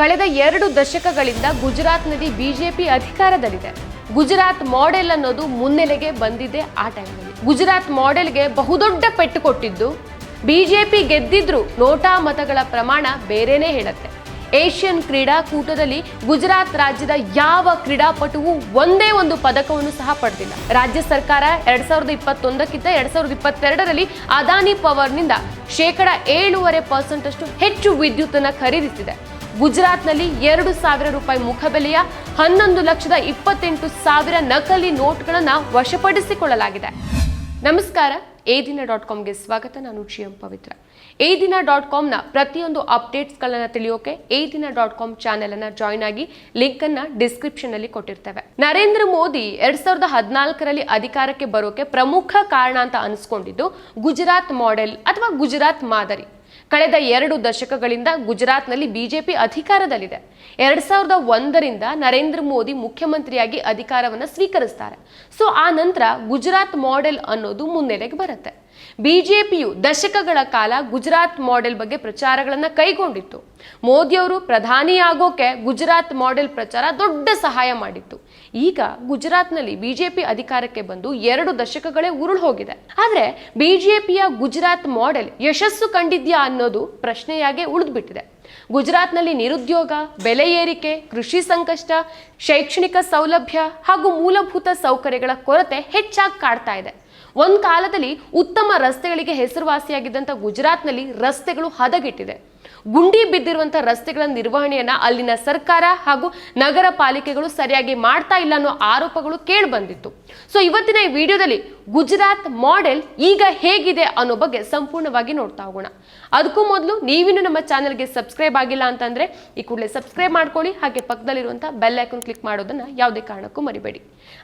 ಕಳೆದ ಎರಡು ದಶಕಗಳಿಂದ ಗುಜರಾತ್ ಗುಜರಾತ್ನಲ್ಲಿ ಬಿಜೆಪಿ ಅಧಿಕಾರದಲ್ಲಿದೆ. ಗುಜರಾತ್ ಮಾಡೆಲ್ ಅನ್ನೋದು ಮುನ್ನೆಲೆಗೆ ಬಂದಿದೆ ಆ ಟೈಮಲ್ಲಿ. ಗುಜರಾತ್ ಮಾಡೆಲ್ಗೆ ಬಹುದೊಡ್ಡ ಪೆಟ್ಟು ಕೊಟ್ಟಿದ್ದು ಬಿಜೆಪಿ ಗೆದ್ದಿದ್ರು ನೋಟಾ ಮತಗಳ ಪ್ರಮಾಣ ಬೇರೆನೇ ಹೇಳುತ್ತೆ. ಏಷ್ಯನ್ ಕ್ರೀಡಾಕೂಟದಲ್ಲಿ ಗುಜರಾತ್ ರಾಜ್ಯದ ಯಾವ ಕ್ರೀಡಾಪಟುವು ಒಂದೇ ಒಂದು ಪದಕವನ್ನು ಸಹ ಪಡೆದಿಲ್ಲ. ರಾಜ್ಯ ಸರ್ಕಾರ ಎರಡ್ ಸಾವಿರದ ಇಪ್ಪತ್ತೊಂದಕ್ಕಿಂತ ಎರಡ್ ಸಾವಿರದ ಇಪ್ಪತ್ತೆರಡರಲ್ಲಿ ಅದಾನಿ ಪವರ್ನಿಂದ ಶೇಕಡ ಏಳೂವರೆ ಪರ್ಸೆಂಟ್ ಅಷ್ಟು ಹೆಚ್ಚು ವಿದ್ಯುತ್ ಅನ್ನ ಖರೀದಿಸಿದೆ. ಗುಜರಾತ್ನಲ್ಲಿ ಎರಡು ಸಾವಿರ ರೂಪಾಯಿ ಮುಖಬೆಲೆಯ ಹನ್ನೊಂದು ಲಕ್ಷದ ಇಪ್ಪತ್ತೆಂಟು ಸಾವಿರ ನಕಲಿ ನೋಟ್ಗಳನ್ನು ವಶಪಡಿಸಿಕೊಳ್ಳಲಾಗಿದೆ. ನಮಸ್ಕಾರ ಏ ದಿನ ಡಾಟ್ ಕಾಮ್ಗೆ ಸ್ವಾಗತ. ನಾನು ಜಿ ಪವಿತ್ರ. ಏ ದಿನ ಡಾಟ್ ಕಾಮ್ನ ಪ್ರತಿಯೊಂದು ಅಪ್ಡೇಟ್ಸ್ಗಳನ್ನು ತಿಳಿಯೋಕೆ Eedina dot com channel ಅನ್ನ ಜಾಯ್ನ್ ಆಗಿ ಲಿಂಕ್ ಅನ್ನ ಡಿಸ್ಕ್ರಿಪ್ಷನ್ ಅಲ್ಲಿ ಕೊಟ್ಟಿರ್ತೇವೆ. ನರೇಂದ್ರ ಮೋದಿ ಎರಡ್ ಸಾವಿರದ ಹದಿನಾಲ್ಕರಲ್ಲಿ ಅಧಿಕಾರಕ್ಕೆ ಬರೋಕೆ ಪ್ರಮುಖ ಕಾರಣ ಅಂತ ಅನಿಸ್ಕೊಂಡಿದ್ದು ಗುಜರಾತ್ ಮಾಡೆಲ್ ಅಥವಾ ಗುಜರಾತ್ ಮಾದರಿ. ಕಳೆದ ಎರಡು ದಶಕಗಳಿಂದ ಗುಜರಾತ್ನಲ್ಲಿ ಬಿಜೆಪಿ ಅಧಿಕಾರದಲ್ಲಿದೆ. ಎರಡ್ ಸಾವಿರದ ಒಂದರಿಂದ ನರೇಂದ್ರ ಮೋದಿ ಮುಖ್ಯಮಂತ್ರಿಯಾಗಿ ಅಧಿಕಾರವನ್ನು ಸ್ವೀಕರಿಸ್ತಾರೆ. ಸೊ, ಆ ನಂತರ ಗುಜರಾತ್ ಮಾಡೆಲ್ ಅನ್ನೋದು ಮುನ್ನೆಲೆಗೆ ಬರುತ್ತೆ. ಬಿಜೆಪಿಯು ದಶಕಗಳ ಕಾಲ ಗುಜರಾತ್ ಮಾಡೆಲ್ ಬಗ್ಗೆ ಪ್ರಚಾರಗಳನ್ನು ಕೈಗೊಂಡಿತ್ತು. ಮೋದಿಯವರು ಪ್ರಧಾನಿಯಾಗೋಕೆ ಗುಜರಾತ್ ಮಾಡೆಲ್ ಪ್ರಚಾರ ದೊಡ್ಡ ಸಹಾಯ ಮಾಡಿತ್ತು. ಈಗ ಗುಜರಾತ್ನಲ್ಲಿ ಬಿಜೆಪಿ ಅಧಿಕಾರಕ್ಕೆ ಬಂದು ಎರಡು ದಶಕಗಳೇ ಉರುಳು ಹೋಗಿದೆ. ಆದರೆ ಬಿಜೆಪಿಯ ಗುಜರಾತ್ ಮಾಡೆಲ್ ಯಶಸ್ಸು ಕಂಡಿದ್ಯಾ ಅನ್ನೋದು ಪ್ರಶ್ನೆಯಾಗೆ ಉಳಿದ್ಬಿಟ್ಟಿದೆ. ಗುಜರಾತ್ನಲ್ಲಿ ನಿರುದ್ಯೋಗ, ಬೆಲೆ ಏರಿಕೆ, ಕೃಷಿ ಸಂಕಷ್ಟ, ಶೈಕ್ಷಣಿಕ ಸೌಲಭ್ಯ ಹಾಗೂ ಮೂಲಭೂತ ಸೌಕರ್ಯಗಳ ಕೊರತೆ ಹೆಚ್ಚಾಗಿ ಕಾಡ್ತಾ ಇದೆ. ಒಂದ್ ಕಾಲದಲ್ಲಿ ಉತ್ತಮ ರಸ್ತೆಗಳಿಗೆ ಹೆಸರುವಾಸಿಯಾಗಿದ್ದಂಥ ಗುಜರಾತ್ನಲ್ಲಿ ರಸ್ತೆಗಳು ಹದಗೆಟ್ಟಿದೆ. ಗುಂಡಿ ಬಿದ್ದಿರುವಂಥ ರಸ್ತೆಗಳ ನಿರ್ವಹಣೆಯನ್ನ ಅಲ್ಲಿನ ಸರ್ಕಾರ ಹಾಗೂ ನಗರ ಪಾಲಿಕೆಗಳು ಸರಿಯಾಗಿ ಮಾಡ್ತಾ ಇಲ್ಲ ಅನ್ನೋ ಆರೋಪಗಳು ಕೇಳಿ ಬಂದಿತ್ತು ಸೊ ಇವತ್ತಿನ ಈ ವಿಡಿಯೋದಲ್ಲಿ ಗುಜರಾತ್ ಮಾಡೆಲ್ ಈಗ ಹೇಗಿದೆ ಅನ್ನೋ ಬಗ್ಗೆ ಸಂಪೂರ್ಣವಾಗಿ ನೋಡ್ತಾ ಹೋಗೋಣ. ಅದಕ್ಕೂ ಮೊದಲು ನೀವಿನ್ನು ನಮ್ಮ ಚಾನೆಲ್ಗೆ ಸಬ್ಸ್ಕ್ರೈಬ್ ಆಗಿಲ್ಲ ಅಂತಂದ್ರೆ ಈ ಕೂಡಲೇ ಸಬ್ಸ್ಕ್ರೈಬ್ ಮಾಡ್ಕೊಳ್ಳಿ, ಹಾಗೆ ಪಕ್ಕದಲ್ಲಿರುವಂಥ ಬೆಲ್ ಐಕನ್ ಕ್ಲಿಕ್ ಮಾಡೋದನ್ನ ಯಾವುದೇ ಕಾರಣಕ್ಕೂ ಮರಿಬೇಡಿ.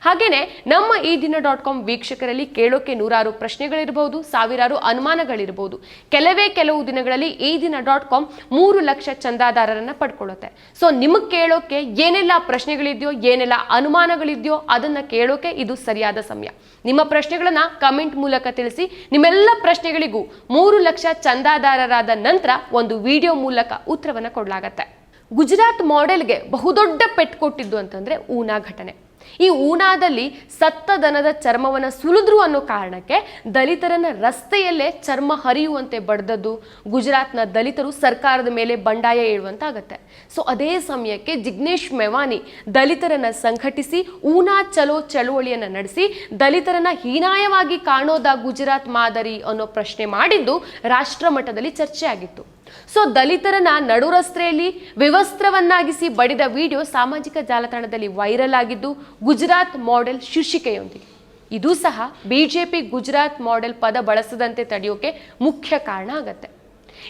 ಹಾಗೆಯೇ ನಮ್ಮ ಈ ದಿನ ಡಾಟ್ ಕಾಮ್ ವೀಕ್ಷಕರಲ್ಲಿ ಕೇಳೋಕೆ ನೂರಾರು ಪ್ರಶ್ನೆಗಳಿರಬಹುದು ಸಾವಿರಾರು ಅನುಮಾನಗಳಿರಬಹುದು ಕೆಲವೇ ಕೆಲವು ದಿನಗಳಲ್ಲಿ ಈ ದಿನ ಡಾಟ್ ಕಾಮ್ ಮೂರು ಲಕ್ಷ ಚಂದಾದಾರರನ್ನ ಪಡ್ಕೊಳ್ಳುತ್ತೆ. ಸೊ ನಿಮಗೆ ಕೇಳೋಕೆ ಏನೆಲ್ಲ ಪ್ರಶ್ನೆಗಳಿದೆಯೋ, ಏನೆಲ್ಲ ಅನುಮಾನಗಳಿದೆಯೋ ಅದನ್ನ ಕೇಳೋಕೆ ಇದು ಸರಿಯಾದ ಸಮಯ. ನಿಮ್ಮ ಪ್ರಶ್ನೆಗಳನ್ನ ಕಮೆಂಟ್ ಮೂಲಕ ತಿಳಿಸಿ. ನಿಮ್ಮೆಲ್ಲ ಪ್ರಶ್ನೆಗಳಿಗೂ ಮೂರು ಲಕ್ಷ ಚಂದಾದಾರರಾದ ನಂತರ ಒಂದು ವಿಡಿಯೋ ಮೂಲಕ ಉತ್ತರವನ್ನು ಕೊಡಲಾಗತ್ತೆ. ಗುಜರಾತ್ ಮಾಡೆಲ್ಗೆ ಬಹುದೊಡ್ಡ ಪೆಟ್ಟು ಕೊಟ್ಟಿದ್ದು ಅಂತಂದ್ರೆ ಊನಾ ಘಟನೆ. ಈ ಊನಾದಲ್ಲಿ ಸತ್ತ ದನದ ಚರ್ಮವನ್ನು ಸುಲಿದ್ರು ಅನ್ನೋ ಕಾರಣಕ್ಕೆ ದಲಿತರನ್ನ ರಸ್ತೆಯಲ್ಲೇ ಚರ್ಮ ಹರಿಯುವಂತೆ ಬಡ್ದದ್ದು. ಗುಜರಾತ್ನ ದಲಿತರು ಸರ್ಕಾರದ ಮೇಲೆ ಬಂಡಾಯ ಏಳುವಂತಾಗತ್ತೆ. ಸೊ, ಅದೇ ಸಮಯಕ್ಕೆ ಜಿಗ್ನೇಶ್ ಮೆವಾನಿ ದಲಿತರನ್ನ ಸಂಘಟಿಸಿ, ಊನಾ ಚಲೋ ಚಳುವಳಿಯನ್ನು ನಡೆಸಿ, ದಲಿತರನ್ನ ಹೀನಾಯವಾಗಿ ಕಾಣೋದ ಗುಜರಾತ್ ಮಾದರಿ ಅನ್ನೋ ಪ್ರಶ್ನೆ ಮಾಡಿದ್ದು ರಾಷ್ಟ್ರ ಮಟ್ಟದಲ್ಲಿ ಚರ್ಚೆ ಸೊ ದಲಿತರನ್ನ ನಡು ವಿವಸ್ತ್ರವನ್ನಾಗಿಸಿ ಬಡಿದ ವಿಡಿಯೋ ಸಾಮಾಜಿಕ ಜಾಲತಾಣದಲ್ಲಿ ವೈರಲ್ ಆಗಿದ್ದು ಗುಜರಾತ್ ಮಾಡೆಲ್ ಶೀರ್ಷಿಕೆಯೊಂದಿಗೆ ಇದು ಸಹ ಬಿಜೆಪಿ ಗುಜರಾತ್ ಮಾಡೆಲ್ ಪದ ಬಳಸದಂತೆ ತಡೆಯೋಕೆ ಮುಖ್ಯ ಕಾರಣ ಆಗತ್ತೆ.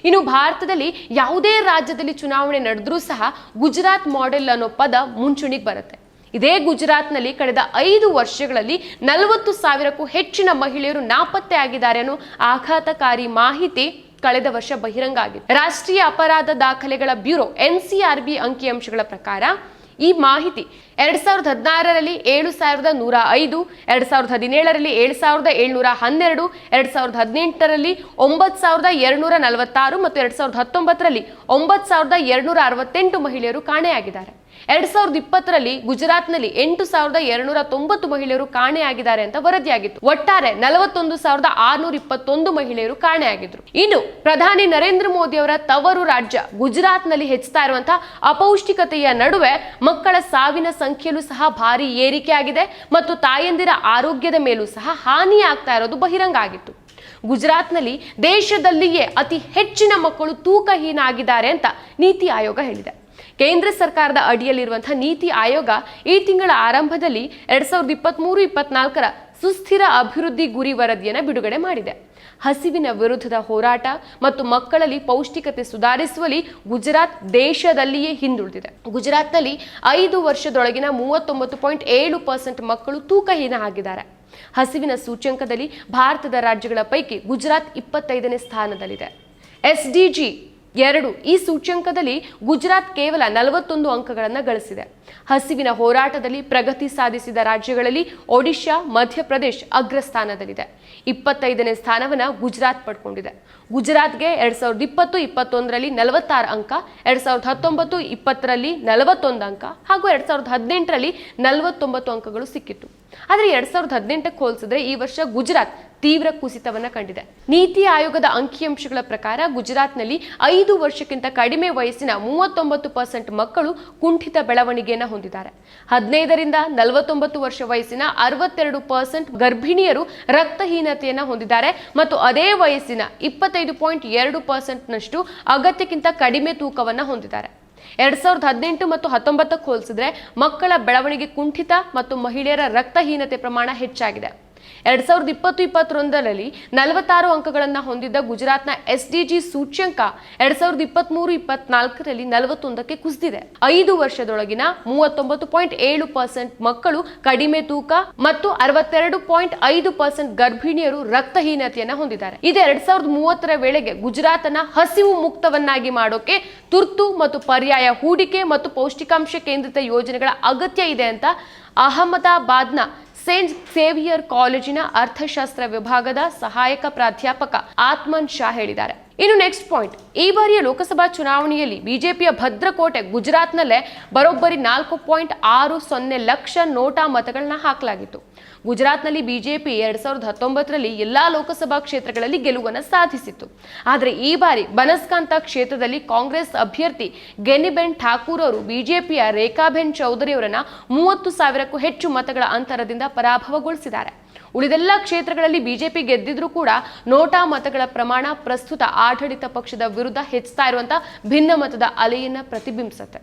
ಇನ್ನು ಭಾರತದಲ್ಲಿ ಯಾವುದೇ ರಾಜ್ಯದಲ್ಲಿ ಚುನಾವಣೆ ನಡೆದ್ರೂ ಸಹ ಗುಜರಾತ್ ಮಾಡೆಲ್ ಅನ್ನೋ ಪದ ಮುಂಚೂಣಿಗೆ ಬರುತ್ತೆ. ಇದೇ ಗುಜರಾತ್ನಲ್ಲಿ ಕಳೆದ ಐದು ವರ್ಷಗಳಲ್ಲಿ ನಲವತ್ತು ಸಾವಿರಕ್ಕೂ ಹೆಚ್ಚಿನ ಮಹಿಳೆಯರು ನಾಪತ್ತೆ ಆಗಿದ್ದಾರೆ ಅನ್ನೋ ಆಘಾತಕಾರಿ ಮಾಹಿತಿ ಕಳೆದ ವರ್ಷ ಬಹಿರಂಗ ಆಗಿದೆ ರಾಷ್ಟ್ರೀಯ ಅಪರಾಧ ದಾಖಲೆಗಳ ಬ್ಯೂರೋ ಎನ್ಸಿಆರ್ಬಿ ಅಂಕಿಅಂಶಗಳ ಪ್ರಕಾರ ಈ ಮಾಹಿತಿ ಎರಡ್ ಸಾವಿರದ ಹದಿನಾರರಲ್ಲಿ ಏಳು ಸಾವಿರದ ನೂರ ಐದು, ಎರಡ್ ಸಾವಿರದ ಹದಿನೇಳರಲ್ಲಿ ಏಳು ಸಾವಿರದ ಏಳ್ನೂರ ಹನ್ನೆರಡು, ಎರಡ್ ಸಾವಿರದ ಹದಿನೆಂಟರಲ್ಲಿ ಒಂಬತ್ತು ಸಾವಿರದ ಎರಡ್ನೂರ ನಲವತ್ತಾರು ಮತ್ತು ಎರಡ್ ಸಾವಿರದ ಹತ್ತೊಂಬತ್ತರಲ್ಲಿ ಒಂಬತ್ತು ಸಾವಿರದ ಎರಡ್ನೂರ ಅರವತ್ತೆಂಟು ಮಹಿಳೆಯರು ಕಾಣೆಯಾಗಿದ್ದಾರೆ. ಎರಡ್ ಸಾವಿರದ ಇಪ್ಪತ್ತರಲ್ಲಿ ಗುಜರಾತ್ನಲ್ಲಿ ಎಂಟು ಸಾವಿರದ ಎರಡ್ನೂರ ತೊಂಬತ್ತು ಮಹಿಳೆಯರು ಕಾಣೆಯಾಗಿದ್ದಾರೆ ಅಂತ ವರದಿಯಾಗಿತ್ತು. ಒಟ್ಟಾರೆ ನಲವತ್ತೊಂದು ಸಾವಿರದ ಆರ್ನೂರ ಇಪ್ಪತ್ತೊಂದು ಮಹಿಳೆಯರು ಕಾಣೆಯಾಗಿದ್ರು. ಇನ್ನು ಪ್ರಧಾನಿ ನರೇಂದ್ರ ಮೋದಿ ಅವರ ತವರು ರಾಜ್ಯ ಗುಜರಾತ್ನಲ್ಲಿ ಹೆಚ್ಚುತ್ತಾ ಇರುವಂತಹ ಅಪೌಷ್ಟಿಕತೆಯ ನಡುವೆ ಮಕ್ಕಳ ಸಾವಿನ ಸಂಖ್ಯೆಯಲ್ಲೂ ಸಹ ಭಾರಿ ಏರಿಕೆ ಆಗಿದೆ ಮತ್ತು ತಾಯಂದಿರ ಆರೋಗ್ಯದ ಮೇಲೂ ಸಹ ಹಾನಿ ಆಗ್ತಾ ಇರೋದು ಬಹಿರಂಗ ಆಗಿತ್ತು. ಗುಜರಾತ್ನಲ್ಲಿ ದೇಶದಲ್ಲಿಯೇ ಅತಿ ಹೆಚ್ಚಿನ ಮಕ್ಕಳು ತೂಕಹೀನ ಆಗಿದ್ದಾರೆ ಅಂತ ನೀತಿ ಆಯೋಗ ಹೇಳಿದೆ. ಕೇಂದ್ರ ಸರ್ಕಾರದ ಅಡಿಯಲ್ಲಿರುವಂತಹ ನೀತಿ ಆಯೋಗ ಈ ತಿಂಗಳ ಆರಂಭದಲ್ಲಿ ಎರಡ್ ಸಾವಿರದ ಇಪ್ಪತ್ತ್ಮೂರು ಇಪ್ಪತ್ನಾಲ್ಕರ ಸುಸ್ಥಿರ ಅಭಿವೃದ್ಧಿ ಗುರಿ ವರದಿಯನ್ನು ಬಿಡುಗಡೆ ಮಾಡಿದೆ. ಹಸಿವಿನ ವಿರುದ್ಧದ ಹೋರಾಟ ಮತ್ತು ಮಕ್ಕಳಲ್ಲಿ ಪೌಷ್ಟಿಕತೆ ಸುಧಾರಿಸುವಲ್ಲಿ ಗುಜರಾತ್ ದೇಶದಲ್ಲಿಯೇ ಹಿಂದುಳಿದಿದೆ. ಗುಜರಾತ್ನಲ್ಲಿ ಐದು ವರ್ಷದೊಳಗಿನ ಮೂವತ್ತೊಂಬತ್ತು ಪಾಯಿಂಟ್ ಏಳು ಪರ್ಸೆಂಟ್ ಮಕ್ಕಳು ತೂಕಹೀನ ಆಗಿದ್ದಾರೆ. ಹಸಿವಿನ ಸೂಚ್ಯಂಕದಲ್ಲಿ ಭಾರತದ ರಾಜ್ಯಗಳ ಪೈಕಿ ಗುಜರಾತ್ ಇಪ್ಪತ್ತೈದನೇ ಸ್ಥಾನದಲ್ಲಿದೆ. ಎಸ್ಡಿಜಿ ಎರಡು ಈ ಸೂಚ್ಯಂಕದಲ್ಲಿ ಗುಜರಾತ್ ಕೇವಲ ನಲವತ್ತೊಂದು ಅಂಕಗಳನ್ನು ಗಳಿಸಿದೆ. ಹಸಿವಿನ ಹೋರಾಟದಲ್ಲಿ ಪ್ರಗತಿ ಸಾಧಿಸಿದ ರಾಜ್ಯಗಳಲ್ಲಿ ಒಡಿಶಾ, ಮಧ್ಯಪ್ರದೇಶ ಅಗ್ರಸ್ಥಾನದಲ್ಲಿದೆ. ಇಪ್ಪತ್ತೈದನೇ ಸ್ಥಾನವನ್ನ ಗುಜರಾತ್ ಪಡ್ಕೊಂಡಿದೆ. ಗುಜರಾತ್ಗೆ ಎರಡ್ ಸಾವಿರದ ಇಪ್ಪತ್ತು, ಇಪ್ಪತ್ತೊಂದರಲ್ಲಿ ನಲವತ್ತಾರು ಅಂಕ, ಎರಡ್ ಸಾವಿರದ ಹತ್ತೊಂಬತ್ತು, ಇಪ್ಪತ್ತರಲ್ಲಿ ನಲವತ್ತೊಂದು ಅಂಕ ಹಾಗೂ ಎರಡ್ ಸಾವಿರದ ಹದಿನೆಂಟರಲ್ಲಿ ನಲವತ್ತೊಂಬತ್ತು ಅಂಕಗಳು ಸಿಕ್ಕಿತ್ತು. ಆದರೆ ಎರಡ್ ಸಾವಿರದ ಹದಿನೆಂಟಕ್ಕೆ ಹೋಲಿಸಿದ್ರೆ ಈ ವರ್ಷ ಗುಜರಾತ್ ತೀವ್ರ ಕುಸಿತವನ್ನ ಕಂಡಿದೆ. ನೀತಿ ಆಯೋಗದ ಅಂಕಿಅಂಶಗಳ ಪ್ರಕಾರ ಗುಜರಾತ್ನಲ್ಲಿ ಐದು ವರ್ಷಕ್ಕಿಂತ ಕಡಿಮೆ ವಯಸ್ಸಿನ ಮೂವತ್ತೊಂಬತ್ತು ಪರ್ಸೆಂಟ್ ಮಕ್ಕಳು ಕುಂಠಿತ ಬೆಳವಣಿಗೆಯನ್ನು ಹೊಂದಿದ್ದಾರೆ. ಹದಿನೈದರಿಂದ ನಲವತ್ತೊಂಬತ್ತು ವರ್ಷ ವಯಸ್ಸಿನ ಅರವತ್ತೆರಡು ಪರ್ಸೆಂಟ್ ಗರ್ಭಿಣಿಯರು ರಕ್ತಹೀನತೆಯನ್ನು ಹೊಂದಿದ್ದಾರೆ ಮತ್ತು ಅದೇ ವಯಸ್ಸಿನ ಇಪ್ಪತ್ತೈದು ಪಾಯಿಂಟ್ ಎರಡು ಪರ್ಸೆಂಟ್ನಷ್ಟು ಅಗತ್ಯಕ್ಕಿಂತ ಕಡಿಮೆ ತೂಕವನ್ನು ಹೊಂದಿದ್ದಾರೆ. ಎರಡ್ ಸಾವಿರದ ಹದಿನೆಂಟು ಮತ್ತು ಹತ್ತೊಂಬತ್ತಕ್ಕೆ ಹೋಲಿಸಿದ್ರೆ ಮಕ್ಕಳ ಬೆಳವಣಿಗೆ ಕುಂಠಿತ ಮತ್ತು ಮಹಿಳೆಯರ ರಕ್ತಹೀನತೆ ಪ್ರಮಾಣ ಹೆಚ್ಚಾಗಿದೆ. ಎರಡ್ ಸಾವಿರದ ಇಪ್ಪತ್ತು ಇಪ್ಪತ್ತೊಂದರಲ್ಲಿ ನಲವತ್ತಾರು ಅಂಕಗಳನ್ನು ಹೊಂದಿದ್ದ ಗುಜರಾತ್ನ ಎಸ್ ಡಿ ಸೂಚ್ಯಂಕ ಎರಡ್ ಸಾವಿರದ ಇಪ್ಪತ್ಮೂರು ಇಪ್ಪತ್ನಾಲ್ಕರಲ್ಲಿ ನಲವತ್ತೊಂದಕ್ಕೆ ಕುಸಿದಿದೆ. ಐದು ವರ್ಷದೊಳಗಿನ ಮೂವತ್ತೊಂಬತ್ತು ಪಾಯಿಂಟ್ ಏಳು ಪರ್ಸೆಂಟ್ ಮಕ್ಕಳು ಕಡಿಮೆ ತೂಕ ಮತ್ತು ಅರವತ್ತೆರಡು ಪಾಯಿಂಟ್ ಐದು ಪರ್ಸೆಂಟ್ ಗರ್ಭಿಣಿಯರು ರಕ್ತಹೀನತೆಯನ್ನು ಹೊಂದಿದ್ದಾರೆ. ಇದು ಎರಡ್ ಸಾವಿರದ ಮೂವತ್ತರ ವೇಳೆಗೆ ಗುಜರಾತ್ ಅನ್ನ ಹಸಿವು ಮುಕ್ತವನ್ನಾಗಿ ಮಾಡೋಕೆ ತುರ್ತು ಮತ್ತು ಪರ್ಯಾಯ ಹೂಡಿಕೆ ಮತ್ತು ಪೌಷ್ಟಿಕಾಂಶ ಕೇಂದ್ರಿತ ಯೋಜನೆಗಳ ಅಗತ್ಯ ಇದೆ ಅಂತ ಅಹಮದಾಬಾದ್ನ ಸೇಂಟ್ ಸೇವಿಯರ್ ಕಾಲೇಜಿನ ಅರ್ಥಶಾಸ್ತ್ರ ವಿಭಾಗದ ಸಹಾಯಕ ಪ್ರಾಧ್ಯಾಪಕ ಆತ್ಮನ್ ಶಾ ಹೇಳಿದ್ದಾರೆ. ಇನ್ನು ನೆಕ್ಸ್ಟ್ ಪಾಯಿಂಟ್ ಈ ಬಾರಿಯ ಲೋಕಸಭಾ ಚುನಾವಣೆಯಲ್ಲಿ ಬಿಜೆಪಿಯ ಭದ್ರಕೋಟೆ ಗುಜರಾತ್ನಲ್ಲೇ ಬರೋಬ್ಬರಿ ನಾಲ್ಕು ಪಾಯಿಂಟ್ ಆರು ಸೊನ್ನೆ ಲಕ್ಷ ನೋಟಾ ಮತಗಳನ್ನ ಹಾಕಲಾಗಿತ್ತು. ಗುಜರಾತ್ನಲ್ಲಿ ಬಿಜೆಪಿ ಎರಡ್ ಸಾವಿರದ ಹತ್ತೊಂಬತ್ತರಲ್ಲಿ ಎಲ್ಲಾ ಲೋಕಸಭಾ ಕ್ಷೇತ್ರಗಳಲ್ಲಿ ಗೆಲುವನ್ನು ಸಾಧಿಸಿತ್ತು. ಆದರೆ ಈ ಬಾರಿ ಬನಸ್ಕಾಂತ ಕ್ಷೇತ್ರದಲ್ಲಿ ಕಾಂಗ್ರೆಸ್ ಅಭ್ಯರ್ಥಿ ಗೆನಿಬೆನ್ ಠಾಕೂರ್ ಅವರು ಬಿಜೆಪಿಯ ರೇಖಾಬೆನ್ ಚೌಧರಿ ಅವರನ್ನ ಮೂವತ್ತು ಸಾವಿರಕ್ಕೂ ಹೆಚ್ಚು ಮತಗಳ ಅಂತರದಿಂದ ಪರಾಭವಗೊಳಿಸಿದ್ದಾರೆ. ಉಳಿದೆಲ್ಲ ಕ್ಷೇತ್ರಗಳಲ್ಲಿ ಬಿಜೆಪಿ ಗೆದ್ದಿದ್ರೂ ಕೂಡ ನೋಟಾ ಮತಗಳ ಪ್ರಮಾಣ ಪ್ರಸ್ತುತ ಆಡಳಿತ ಪಕ್ಷದ ವಿರುದ್ಧ ಹೆಚ್ಚುತ್ತಾ ಇರುವಂತ ಭಿನ್ನ ಮತದ ಅಲೆಯನ್ನ ಪ್ರತಿಬಿಂಬಿಸುತ್ತೆ.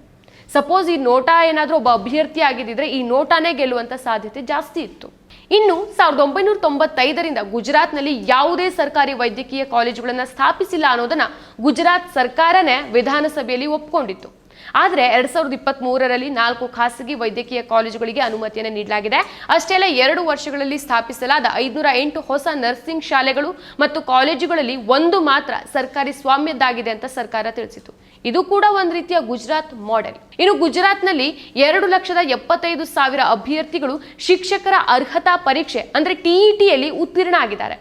ಸಪೋಸ್ ಈ ನೋಟಾ ಏನಾದರೂ ಒಬ್ಬ ಅಭ್ಯರ್ಥಿ ಆಗಿದ್ದಿದ್ರೆ ಈ ನೋಟಾನೇ ಗೆಲ್ಲುವಂತ ಸಾಧ್ಯತೆ ಜಾಸ್ತಿ ಇತ್ತು. ಇನ್ನು ಸಾವಿರದ ಒಂಬೈನೂರ ತೊಂಬತ್ತೈದರಿಂದ ಗುಜರಾತ್ನಲ್ಲಿ ಯಾವುದೇ ಸರ್ಕಾರಿ ವೈದ್ಯಕೀಯ ಕಾಲೇಜುಗಳನ್ನು ಸ್ಥಾಪಿಸಿಲ್ಲ ಅನ್ನೋದನ್ನ ಗುಜರಾತ್ ಸರ್ಕಾರನೇ ವಿಧಾನಸಭೆಯಲ್ಲಿ ಒಪ್ಕೊಂಡಿತ್ತು. ಆದರೆ ಎರಡ್ ಸಾವಿರದ ಇಪ್ಪತ್ತ್ ಮೂರರಲ್ಲಿ ನಾಲ್ಕು ಖಾಸಗಿ ವೈದ್ಯಕೀಯ ಕಾಲೇಜುಗಳಿಗೆ ಅನುಮತಿಯನ್ನು ನೀಡಲಾಗಿದೆ. ಅಷ್ಟೇ ಅಲ್ಲ, ಎರಡು ವರ್ಷಗಳಲ್ಲಿ ಸ್ಥಾಪಿಸಲಾದ ಐದುನೂರ ಎಂಟು ಹೊಸ ನರ್ಸಿಂಗ್ ಶಾಲೆಗಳು ಮತ್ತು ಕಾಲೇಜುಗಳಲ್ಲಿ ಒಂದು ಮಾತ್ರ ಸರ್ಕಾರಿ ಸ್ವಾಮ್ಯದ್ದಾಗಿದೆ ಅಂತ ಸರ್ಕಾರ ತಿಳಿಸಿತು. ಇದು ಕೂಡ ಒಂದು ರೀತಿಯ ಗುಜರಾತ್ ಮಾಡೆಲ್ ಇನ್ನು ಗುಜರಾತ್ನಲ್ಲಿ ಎರಡು ಲಕ್ಷದ ಎಪ್ಪತ್ತೈದು ಸಾವಿರ ಅಭ್ಯರ್ಥಿಗಳು ಶಿಕ್ಷಕರ ಅರ್ಹತಾ ಪರೀಕ್ಷೆ, ಅಂದ್ರೆ ಟಿಇಟಿಯಲ್ಲಿ ಉತ್ತೀರ್ಣ ಆಗಿದ್ದಾರೆ.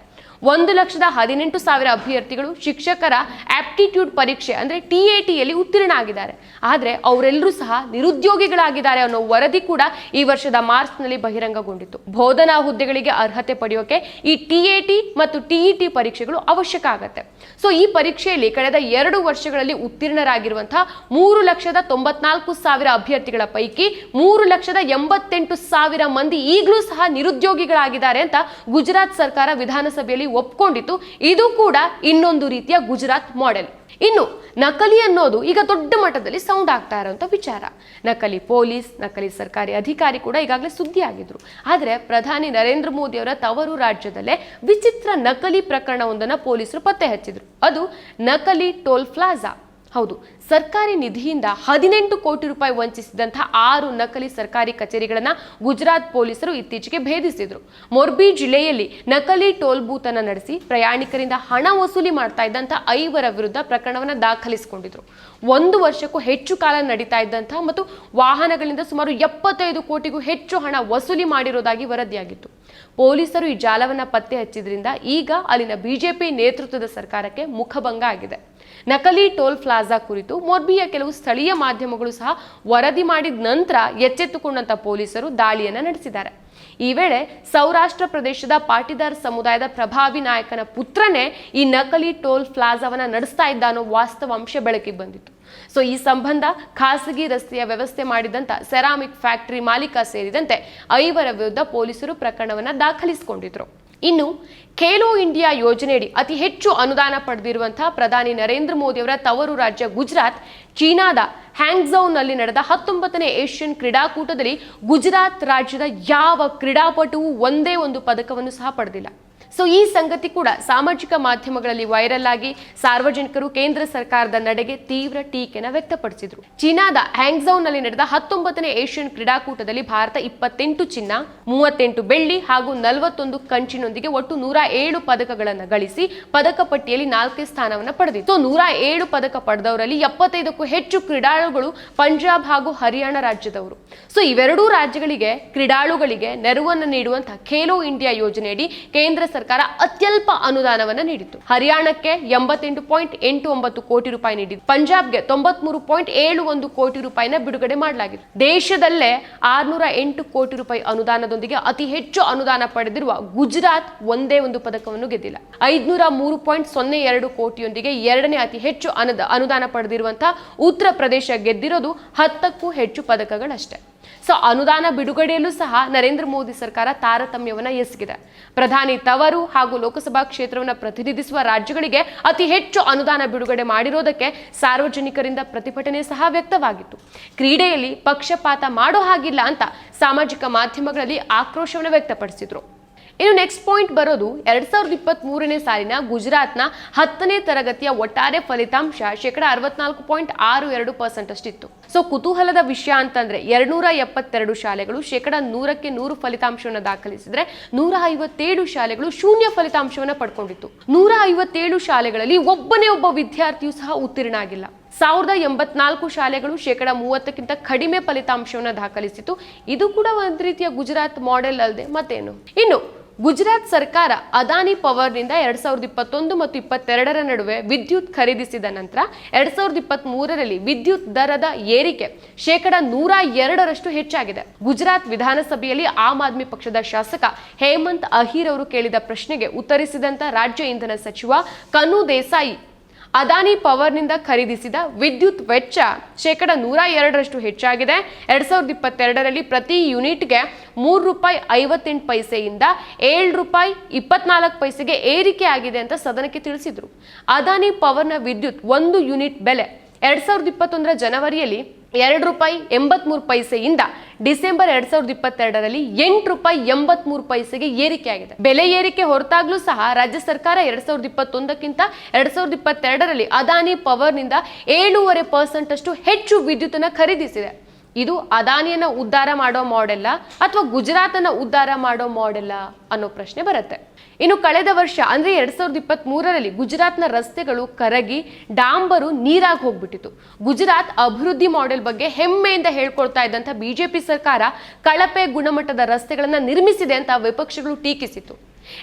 ಒಂದು ಲಕ್ಷದ ಹದಿನೆಂಟು ಸಾವಿರ ಅಭ್ಯರ್ಥಿಗಳು ಶಿಕ್ಷಕರ ಆಪ್ಟಿಟ್ಯೂಡ್ ಪರೀಕ್ಷೆ, ಅಂದ್ರೆ ಟಿ ಎ ಟಿಯಲ್ಲಿ ಉತ್ತೀರ್ಣ ಆಗಿದ್ದಾರೆ. ಆದರೆ ಅವರೆಲ್ಲರೂ ಸಹ ನಿರುದ್ಯೋಗಿಗಳಾಗಿದ್ದಾರೆ ಅನ್ನೋ ವರದಿ ಕೂಡ ಈ ವರ್ಷದ ಮಾರ್ಚ್ನಲ್ಲಿ ಬಹಿರಂಗಗೊಂಡಿತ್ತು. ಬೋಧನಾ ಹುದ್ದೆಗಳಿಗೆ ಅರ್ಹತೆ ಪಡೆಯೋಕೆ ಈ ಟಿ ಎ ಟಿ ಮತ್ತು ಟಿಇಟಿ ಪರೀಕ್ಷೆಗಳು ಅವಶ್ಯಕ ಆಗುತ್ತೆ. ಸೊ ಈ ಪರೀಕ್ಷೆಯಲ್ಲಿ ಕಳೆದ ಎರಡು ವರ್ಷಗಳಲ್ಲಿ ಉತ್ತೀರ್ಣರಾಗಿರುವಂತಹ ಮೂರು ಲಕ್ಷದ ತೊಂಬತ್ನಾಲ್ಕು ಸಾವಿರ ಅಭ್ಯರ್ಥಿಗಳ ಪೈಕಿ ಮೂರು ಲಕ್ಷದ ಎಂಬತ್ತೆಂಟು ಸಾವಿರ ಮಂದಿ ಈಗಲೂ ಸಹ ನಿರುದ್ಯೋಗಿಗಳಾಗಿದ್ದಾರೆ ಅಂತ ಗುಜರಾತ್ ಸರ್ಕಾರ ವಿಧಾನಸಭೆಯಲ್ಲಿ ಒಪ್ಕೊಂಡಿತ್ತು ಇದು ಕೂಡ ಇನ್ನೊಂದು ರೀತಿಯ ಗುಜರಾತ್ ಮಾಡೆಲ್ ಇನ್ನು ನಕಲಿ ಅನ್ನೋದು ಈಗ ದೊಡ್ಡ ಮಟ್ಟದಲ್ಲಿ ಸೌಂಡ್ ಆಗ್ತಾ ಇರೋಂಥ ವಿಚಾರ. ನಕಲಿ ಪೊಲೀಸ್, ನಕಲಿ ಸರ್ಕಾರಿ ಅಧಿಕಾರಿ ಕೂಡ ಈಗಾಗಲೇ ಸುದ್ದಿ ಆಗಿದ್ರು ಆದರೆ ಪ್ರಧಾನಿ ನರೇಂದ್ರ ಮೋದಿ ಅವರ ತವರು ರಾಜ್ಯದಲ್ಲೇ ವಿಚಿತ್ರ ನಕಲಿ ಪ್ರಕರಣವೊಂದನ್ನು ಪೊಲೀಸರು ಪತ್ತೆ ಹಚ್ಚಿದ್ರು. ಅದು ನಕಲಿ ಟೋಲ್ ಪ್ಲಾಜಾ. ಹೌದು, ಸರ್ಕಾರಿ ನಿಧಿಯಿಂದ ಹದಿನೆಂಟು ಕೋಟಿ ರೂಪಾಯಿ ವಂಚಿಸಿದಂತಹ ಆರು ನಕಲಿ ಸರ್ಕಾರಿ ಕಚೇರಿಗಳನ್ನ ಗುಜರಾತ್ ಪೊಲೀಸರು ಇತ್ತೀಚೆಗೆ ಭೇದಿಸಿದ್ರು. ಮೊರ್ಬಿ ಜಿಲ್ಲೆಯಲ್ಲಿ ನಕಲಿ ಟೋಲ್ ಬೂತ್ ಅನ್ನ ನಡೆಸಿ ಪ್ರಯಾಣಿಕರಿಂದ ಹಣ ವಸೂಲಿ ಮಾಡ್ತಾ ಇದ್ದಂತಹ ಐವರ ವಿರುದ್ಧ ಪ್ರಕರಣವನ್ನು ದಾಖಲಿಸಿಕೊಂಡಿದ್ರು. ಒಂದು ವರ್ಷಕ್ಕೂ ಹೆಚ್ಚು ಕಾಲ ನಡೀತಾ ಇದ್ದಂತಹ ಮತ್ತು ವಾಹನಗಳಿಂದ ಸುಮಾರು ಎಪ್ಪತ್ತೈದು ಕೋಟಿಗೂ ಹೆಚ್ಚು ಹಣ ವಸೂಲಿ ಮಾಡಿರೋದಾಗಿ ವರದಿಯಾಗಿತ್ತು. ಪೊಲೀಸರು ಈ ಜಾಲವನ್ನ ಪತ್ತೆ ಹಚ್ಚಿದ್ರಿಂದ ಈಗ ಅಲ್ಲಿನ ಬಿಜೆಪಿ ನೇತೃತ್ವದ ಸರ್ಕಾರಕ್ಕೆ ಮುಖಭಂಗ ಆಗಿದೆ. ನಕಲಿ ಟೋಲ್ ಪ್ಲಾಜಾ ಕುರಿತು ಮೊರ್ಬಿಯ ಕೆಲವು ಸ್ಥಳೀಯ ಮಾಧ್ಯಮಗಳು ಸಹ ವರದಿ ಮಾಡಿದ ನಂತರ ಎಚ್ಚೆತ್ತುಕೊಂಡಂತ ಪೊಲೀಸರು ದಾಳಿಯನ್ನು ನಡೆಸಿದ್ದಾರೆ. ಈ ವೇಳೆ ಸೌರಾಷ್ಟ್ರ ಪ್ರದೇಶದ ಪಾಟಿದಾರ್ ಸಮುದಾಯದ ಪ್ರಭಾವಿ ನಾಯಕನ ಪುತ್ರನೇ ಈ ನಕಲಿ ಟೋಲ್ ಪ್ಲಾಜಾವನ್ನ ನಡೆಸ್ತಾ ಇದ್ದ ಅನ್ನೋ ವಾಸ್ತವಾಂಶ ಬೆಳಕಿಗೆ ಬಂದಿತ್ತು. ಸೊ, ಈ ಸಂಬಂಧ ಖಾಸಗಿ ರಸ್ತೆಯ ವ್ಯವಸ್ಥೆ ಮಾಡಿದಂತ ಸೆರಾಮಿಕ್ ಫ್ಯಾಕ್ಟರಿ ಮಾಲೀಕ ಸೇರಿದಂತೆ ಐವರ ವಿರುದ್ಧ ಪೊಲೀಸರು ಪ್ರಕರಣವನ್ನ ದಾಖಲಿಸಿಕೊಂಡಿದ್ರು. ಇನ್ನು ಖೇಲೋ ಇಂಡಿಯಾ ಯೋಜನೆಯಡಿ ಅತಿ ಹೆಚ್ಚು ಅನುದಾನ ಪಡೆದಿರುವಂತಹ ಪ್ರಧಾನಿ ನರೇಂದ್ರ ಮೋದಿ ಅವರ ತವರು ರಾಜ್ಯ ಗುಜರಾತ್, ಚೀನಾದ ಹ್ಯಾಂಗ್ಝೌನಲ್ಲಿ ನಡೆದ ಹತ್ತೊಂಬತ್ತನೇ ಏಷ್ಯನ್ ಕ್ರೀಡಾಕೂಟದಲ್ಲಿ ಗುಜರಾತ್ ರಾಜ್ಯದ ಯಾವ ಕ್ರೀಡಾಪಟುವು ಒಂದೇ ಒಂದು ಪದಕವನ್ನು ಸಹ ಪಡೆದಿಲ್ಲ. ಸೊ ಈ ಸಂಗತಿ ಕೂಡ ಸಾಮಾಜಿಕ ಮಾಧ್ಯಮಗಳಲ್ಲಿ ವೈರಲ್ ಆಗಿ ಸಾರ್ವಜನಿಕರು ಕೇಂದ್ರ ಸರ್ಕಾರದ ನಡೆಗೆ ತೀವ್ರ ಟೀಕೆನ ವ್ಯಕ್ತಪಡಿಸಿದ್ರು. ಚೀನಾದ ಹ್ಯಾಂಗ್ಝೌನಲ್ಲಿ ನಡೆದ ಹತ್ತೊಂಬತ್ತನೇ ಏಷ್ಯನ್ ಕ್ರೀಡಾಕೂಟದಲ್ಲಿ ಭಾರತ ಇಪ್ಪತ್ತೆಂಟು ಚಿನ್ನ, ಮೂವತ್ತೆಂಟು ಬೆಳ್ಳಿ ಹಾಗೂ ನಲವತ್ತೊಂದು ಕಂಚಿನೊಂದಿಗೆ ಒಟ್ಟು ನೂರ ಏಳು ಪದಕಗಳನ್ನು ಗಳಿಸಿ ಪದಕ ಪಟ್ಟಿಯಲ್ಲಿ ನಾಲ್ಕನೇ ಸ್ಥಾನವನ್ನು ಪಡೆದಿತ್ತು. ಸೊ ನೂರ ಏಳು ಪದಕ ಪಡೆದವರಲ್ಲಿ ಎಪ್ಪತ್ತೈದಕ್ಕೂ ಹೆಚ್ಚು ಕ್ರೀಡಾಳುಗಳು ಪಂಜಾಬ್ ಹಾಗೂ ಹರಿಯಾಣ ರಾಜ್ಯದವರು. ಸೊ ಇವೆರಡೂ ರಾಜ್ಯಗಳಿಗೆ ಕ್ರೀಡಾಳುಗಳಿಗೆ ನೆರವನ್ನು ನೀಡುವಂತಹ ಖೇಲೋ ಇಂಡಿಯಾ ಯೋಜನೆಯಡಿ ಕೇಂದ್ರ ಸರ್ಕಾರ ಅತ್ಯಲ್ಪ ಅನುದಾನವನ್ನು ನೀಡಿತ್ತು. ಹರಿಯಾಣಕ್ಕೆ ಎಂಬತ್ತೆಂಟು ಪಾಯಿಂಟ್ ಎಂಟು ಒಂಬತ್ತು ಕೋಟಿ ರೂಪಾಯಿ ನೀಡಿತು ಪಂಜಾಬ್ಗೆ ತೊಂಬತ್ಮೂರು ಪಾಯಿಂಟ್ ಏಳು ಒಂದು ಕೋಟಿ ರೂಪಾಯಿನ ಬಿಡುಗಡೆ ಮಾಡಲಾಗಿದೆ ದೇಶದಲ್ಲೇ ಆರ್ನೂರ ಎಂಟು ಕೋಟಿ ರೂಪಾಯಿ ಅನುದಾನದೊಂದಿಗೆ ಅತಿ ಹೆಚ್ಚು ಅನುದಾನ ಪಡೆದಿರುವ ಗುಜರಾತ್ ಒಂದೇ ಒಂದು ಪದಕವನ್ನು ಗೆದ್ದಿಲ್ಲ. ಐದ್ನೂರ ಮೂರು ಪಾಯಿಂಟ್ ಸೊನ್ನೆ ಎರಡು ಕೋಟಿಯೊಂದಿಗೆ ಎರಡನೇ ಅತಿ ಹೆಚ್ಚು ಅನುದ, ಅನುದಾನ ಪಡೆದಿರುವಂತಹ ಉತ್ತರ ಪ್ರದೇಶ ಗೆದ್ದಿರೋದು ಹತ್ತಕ್ಕೂ ಹೆಚ್ಚು ಪದಕಗಳಷ್ಟೇ. ಸೊ, ಅನುದಾನ ಬಿಡುಗಡೆಯಲ್ಲೂ ಸಹ ನರೇಂದ್ರ ಮೋದಿ ಸರ್ಕಾರ ತಾರತಮ್ಯವನ್ನ ಎಸಗಿದೆ. ಪ್ರಧಾನಿ ತವರು ಹಾಗೂ ಲೋಕಸಭಾ ಕ್ಷೇತ್ರವನ್ನು ಪ್ರತಿನಿಧಿಸುವ ರಾಜ್ಯಗಳಿಗೆ ಅತಿ ಹೆಚ್ಚು ಅನುದಾನ ಬಿಡುಗಡೆ ಮಾಡಿರೋದಕ್ಕೆ ಸಾರ್ವಜನಿಕರಿಂದ ಪ್ರತಿಭಟನೆ ಸಹ ವ್ಯಕ್ತವಾಗಿತ್ತು. ಕ್ರೀಡೆಯಲ್ಲಿ ಪಕ್ಷಪಾತ ಮಾಡೋ ಹಾಗಿಲ್ಲ ಅಂತ ಸಾಮಾಜಿಕ ಮಾಧ್ಯಮಗಳಲ್ಲಿ ಆಕ್ರೋಶವನ್ನು ವ್ಯಕ್ತಪಡಿಸಿದ್ರು. ಇನ್ನು ನೆಕ್ಸ್ಟ್ ಪಾಯಿಂಟ್ ಬರೋದು ಎರಡ್ ಸಾವಿರದ ಇಪ್ಪತ್ತ್ ಮೂರನೇ ಸಾಲಿನ ಗುಜರಾತ್ನ ಹತ್ತನೇ ತರಗತಿಯ ಒಟ್ಟಾರೆ ಫಲಿತಾಂಶ ಶೇಕಡ ಅರವತ್ನಾಲ್ಕು ಪಾಯಿಂಟ್ ಆರು ಎರಡು ಪರ್ಸೆಂಟ್ ಅಷ್ಟಿತ್ತು. ಸೊ ಕುತೂಹಲದ ವಿಷಯ ಅಂತಂದ್ರೆ ಎರಡ್ನೂರ ಎಪ್ಪತ್ತೆರಡು ಶಾಲೆಗಳು ಶೇಕಡ ನೂರಕ್ಕೆ ನೂರು ಫಲಿತಾಂಶವನ್ನು ದಾಖಲಿಸಿದ್ರೆ ನೂರ ಐವತ್ತೇಳು ಶಾಲೆಗಳು ಶೂನ್ಯ ಫಲಿತಾಂಶವನ್ನು ಪಡ್ಕೊಂಡಿತ್ತು. ನೂರ ಐವತ್ತೇಳು ಶಾಲೆಗಳಲ್ಲಿ ಒಬ್ಬನೇ ಒಬ್ಬ ವಿದ್ಯಾರ್ಥಿಯು ಸಹ ಉತ್ತೀರ್ಣ ಆಗಿಲ್ಲ. ಸಾವಿರದ ಎಂಬತ್ನಾಲ್ಕು ಶಾಲೆಗಳು ಶೇಕಡ ಮೂವತ್ತಕ್ಕಿಂತ ಕಡಿಮೆ ಫಲಿತಾಂಶವನ್ನು ದಾಖಲಿಸಿತು ಇದು ಕೂಡ ಒಂದು ರೀತಿಯ ಗುಜರಾತ್ ಮಾಡೆಲ್ ಅಲ್ಲದೆ ಮತ್ತೇನು? ಇನ್ನು ಗುಜರಾತ್ ಸರ್ಕಾರ ಅದಾನಿ ಪವರ್ನಿಂದ ಎರಡ್ ಸಾವಿರದ ಇಪ್ಪತ್ತೊಂದು ಮತ್ತು ಇಪ್ಪತ್ತೆರಡರ ನಡುವೆ ವಿದ್ಯುತ್ ಖರೀದಿಸಿದ ನಂತರ ಎರಡ್ ಸಾವಿರದ ಇಪ್ಪತ್ತ್ ಮೂರರಲ್ಲಿ ವಿದ್ಯುತ್ ದರದ ಏರಿಕೆ ಶೇಕಡ ನೂರ ಎರಡರಷ್ಟು ಹೆಚ್ಚಾಗಿದೆ. ಗುಜರಾತ್ ವಿಧಾನಸಭೆಯಲ್ಲಿ ಆಮ್ ಆದ್ಮಿ ಪಕ್ಷದ ಶಾಸಕ ಹೇಮಂತ್ ಅಹೀರ್ ಅವರು ಕೇಳಿದ ಪ್ರಶ್ನೆಗೆ ಉತ್ತರಿಸಿದಂತ ರಾಜ್ಯ ಇಂಧನ ಸಚಿವ ಕನು ದೇಸಾಯಿ ಅದಾನಿ ಪವರ್ನಿಂದ ಖರೀದಿಸಿದ ವಿದ್ಯುತ್ ವೆಚ್ಚ ಶೇಕಡ ನೂರ ಎರಡರಷ್ಟು ಹೆಚ್ಚಾಗಿದೆ. ಎರಡ್ ಸಾವಿರದ ಇಪ್ಪತ್ತೆರಡರಲ್ಲಿ ಪ್ರತಿ ಯೂನಿಟ್ಗೆ ಮೂರು ರೂಪಾಯಿ ಐವತ್ತೆಂಟು ಪೈಸೆಯಿಂದ ಏಳು ರೂಪಾಯಿ ಇಪ್ಪತ್ನಾಲ್ಕು ಪೈಸೆಗೆ ಏರಿಕೆ ಆಗಿದೆ ಅಂತ ಸದನಕ್ಕೆ ತಿಳಿಸಿದರು. ಅದಾನಿ ಪವರ್ನ ವಿದ್ಯುತ್ ಒಂದು ಯೂನಿಟ್ ಬೆಲೆ ಎರಡ್ ಸಾವಿರದ ಇಪ್ಪತ್ತೊಂದರ ಜನವರಿಯಲ್ಲಿ ಎರಡು ರೂಪಾಯಿ ಎಂಬತ್ಮೂರು ಪೈಸೆಯಿಂದ ಡಿಸೆಂಬರ್ ಎರಡ್ ಸಾವಿರದ ಇಪ್ಪತ್ತೆರಡರಲ್ಲಿ ಎಂಟು ರೂಪಾಯಿ ಎಂಬತ್ಮೂರು ಪೈಸೆಗೆ ಏರಿಕೆ ಆಗಿದೆ ಬೆಲೆ ಏರಿಕೆ ಹೊರತಾಗ್ಲೂ ಸಹ ರಾಜ್ಯ ಸರ್ಕಾರ ಎರಡ್ ಸಾವಿರದ ಇಪ್ಪತ್ತೊಂದಕ್ಕಿಂತ ಎರಡ್ ಸಾವಿರದ ಇಪ್ಪತ್ತೆರಡರಲ್ಲಿ ಅದಾನಿ ಪವರ್ನಿಂದ ಏಳೂವರೆ ಪರ್ಸೆಂಟ್ ಅಷ್ಟು ಹೆಚ್ಚು ವಿದ್ಯುತ್ತನ್ನು ಖರೀದಿಸಿದೆ. ಇದು ಅದಾನಿಯನ್ನ ಉದ್ಧಾರ ಮಾಡೋ ಮಾಡೆಲ್ಲ ಅಥವಾ ಗುಜರಾತನ್ನ ಉದ್ಧಾರ ಮಾಡೋ ಮಾಡೆಲ್ಲ ಅನ್ನೋ ಪ್ರಶ್ನೆ ಬರುತ್ತೆ. ಇನ್ನು ಕಳೆದ ವರ್ಷ, ಅಂದ್ರೆ ಎರಡು ಸಾವಿರದ ಇಪ್ಪತ್ತ್ ಮೂರರಲ್ಲಿ ಗುಜರಾತ್ನ ರಸ್ತೆಗಳು ಕರಗಿ ಡಾಂಬರು ನೀರಾಗಿ ಹೋಗ್ಬಿಟ್ಟಿತ್ತು. ಗುಜರಾತ್ ಅಭಿವೃದ್ಧಿ ಮಾಡೆಲ್ ಬಗ್ಗೆ ಹೆಮ್ಮೆಯಿಂದ ಹೇಳ್ಕೊಳ್ತಾ ಇದ್ದಂಥ ಬಿಜೆಪಿ ಸರ್ಕಾರ ಕಳಪೆ ಗುಣಮಟ್ಟದ ರಸ್ತೆಗಳನ್ನ ನಿರ್ಮಿಸಿದೆ ಅಂತ ವಿಪಕ್ಷಗಳು ಟೀಕಿಸಿತು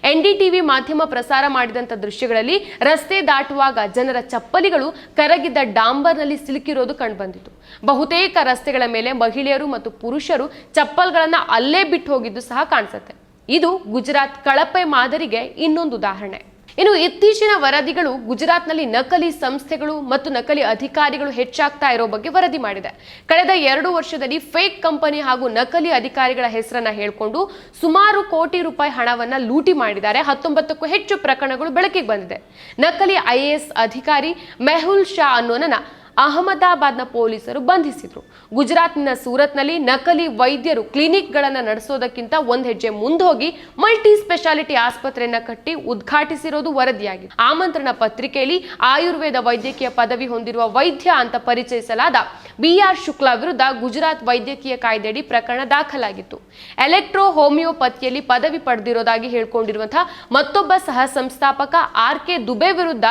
ಎನ್ ಡಿ ಟಿವಿ ಮಾಧ್ಯಮ ಪ್ರಸಾರ ಮಾಡಿದಂಥ ದೃಶ್ಯಗಳಲ್ಲಿ ರಸ್ತೆ ದಾಟುವಾಗ ಜನರ ಚಪ್ಪಲಿಗಳು ಕರಗಿದ್ದ ಡಾಂಬರ್ನಲ್ಲಿ ಸಿಲುಕಿರೋದು ಕಂಡುಬಂದಿತು ಬಹುತೇಕ ರಸ್ತೆಗಳ ಮೇಲೆ ಮಹಿಳೆಯರು ಮತ್ತು ಪುರುಷರು ಚಪ್ಪಲ್ಗಳನ್ನ ಅಲ್ಲೇ ಬಿಟ್ಟು ಹೋಗಿದ್ದು ಸಹ ಕಾಣಿಸುತ್ತೆ. ಇದು ಗುಜರಾತ್ ಕಳಪೆ ಮಾದರಿಗೆ ಇನ್ನೊಂದು ಉದಾಹರಣೆ. ಇನ್ನು ಇತ್ತೀಚಿನ ವರದಿಗಳು ಗುಜರಾತ್ನಲ್ಲಿ ನಕಲಿ ಸಂಸ್ಥೆಗಳು ಮತ್ತು ನಕಲಿ ಅಧಿಕಾರಿಗಳು ಹೆಚ್ಚಾಗ್ತಾ ಇರೋ ಬಗ್ಗೆ ವರದಿ ಮಾಡಿದೆ. ಕಳೆದ ಎರಡು ವರ್ಷದಲ್ಲಿ ಫೇಕ್ ಕಂಪನಿ ಹಾಗೂ ನಕಲಿ ಅಧಿಕಾರಿಗಳ ಹೆಸರನ್ನ ಹೇಳ್ಕೊಂಡು ಸುಮಾರು ಕೋಟಿ ರೂಪಾಯಿ ಹಣವನ್ನ ಲೂಟಿ ಮಾಡಿದ್ದಾರೆ. ಹತ್ತೊಂಬತ್ತಕ್ಕೂ ಹೆಚ್ಚು ಪ್ರಕರಣಗಳು ಬೆಳಕಿಗೆ ಬಂದಿದೆ. ನಕಲಿ ಐಎಎಸ್ ಅಧಿಕಾರಿ ಮೆಹುಲ್ ಶಾ ಅನ್ನೋನನ್ನ ಅಹಮದಾಬಾದ್ನ ಪೊಲೀಸರು ಬಂಧಿಸಿದರು. ಗುಜರಾತ್ನ ಸೂರತ್ನಲ್ಲಿ ನಕಲಿ ವೈದ್ಯರು ಕ್ಲಿನಿಕ್ಗಳನ್ನು ನಡೆಸೋದಕ್ಕಿಂತ ಒಂದು ಹೆಜ್ಜೆ ಮುಂದೋಗಿ ಮಲ್ಟಿ ಸ್ಪೆಷಾಲಿಟಿ ಆಸ್ಪತ್ರೆಯನ್ನ ಕಟ್ಟಿ ಉದ್ಘಾಟಿಸಿರೋದು ವರದಿಯಾಗಿದೆ. ಆಮಂತ್ರಣ ಪತ್ರಿಕೆಯಲ್ಲಿ ಆಯುರ್ವೇದ ವೈದ್ಯಕೀಯ ಪದವಿ ಹೊಂದಿರುವ ವೈದ್ಯ ಅಂತ ಪರಿಚಯಿಸಲಾದ ಬಿ ಆರ್ ಶುಕ್ಲಾ ವಿರುದ್ಧ ಗುಜರಾತ್ ವೈದ್ಯಕೀಯ ಕಾಯ್ದೆಯಡಿ ಪ್ರಕರಣ ದಾಖಲಾಗಿತ್ತು. ಎಲೆಕ್ಟ್ರೋ ಹೋಮಿಯೋಪತಿಯಲ್ಲಿ ಪದವಿ ಪಡೆದಿರೋದಾಗಿ ಹೇಳಿಕೊಂಡಿರುವಂತಹ ಮತ್ತೊಬ್ಬ ಸಹ ಸಂಸ್ಥಾಪಕ ಆರ್ ಕೆ ದುಬೆ ವಿರುದ್ಧ